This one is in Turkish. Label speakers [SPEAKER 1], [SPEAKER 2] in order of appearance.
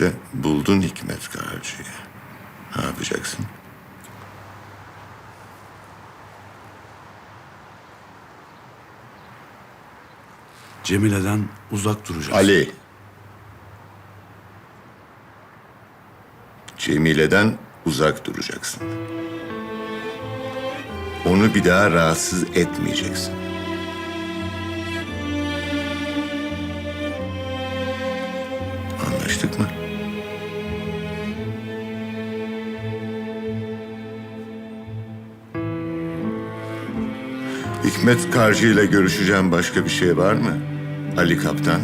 [SPEAKER 1] İşte buldun Hikmet Karcı'yı. Ne yapacaksın?
[SPEAKER 2] Cemile'den uzak duracağız.
[SPEAKER 1] Ali. Cemile'den uzak duracaksın. Onu bir daha rahatsız etmeyeceksin. Anlaştık mı? Hikmet Karcı ile görüşeceğim başka bir şey var mı? Ali Kaptan.